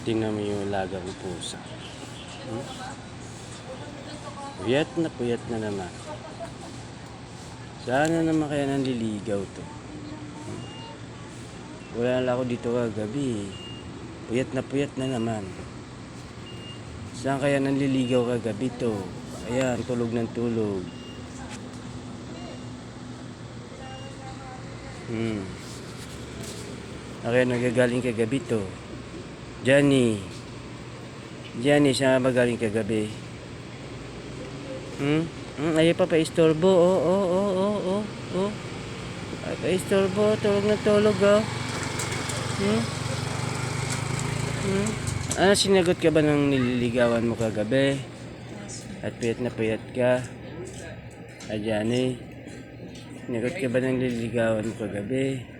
Tingnan mo yung lagang pusa. Hmm? Puyat na puyat na naman. Sana naman kaya nanliligaw to. Hmm? Wala na ako dito kagabi. Puyat na puyat na naman. Saan kaya nanliligaw kagabi to? Ayan, tulog ng tulog. Hmm. Kaya nagagaling kagabi to. Johnny. Johnny, saan ba galing kagabi? Hmm? Hmm? Ayaw pa pa-istorbo. Oh, oh, oh, oh, oh, oh. Ay, pa-istorbo. Tulog na tulog, oh. Hmm? Hmm? Ano, sinagot ka ba ng nililigawan mo kagabi? At payat na payat ka? Ah, Johnny. Sinagot ka ba ng nililigawan mo kagabi?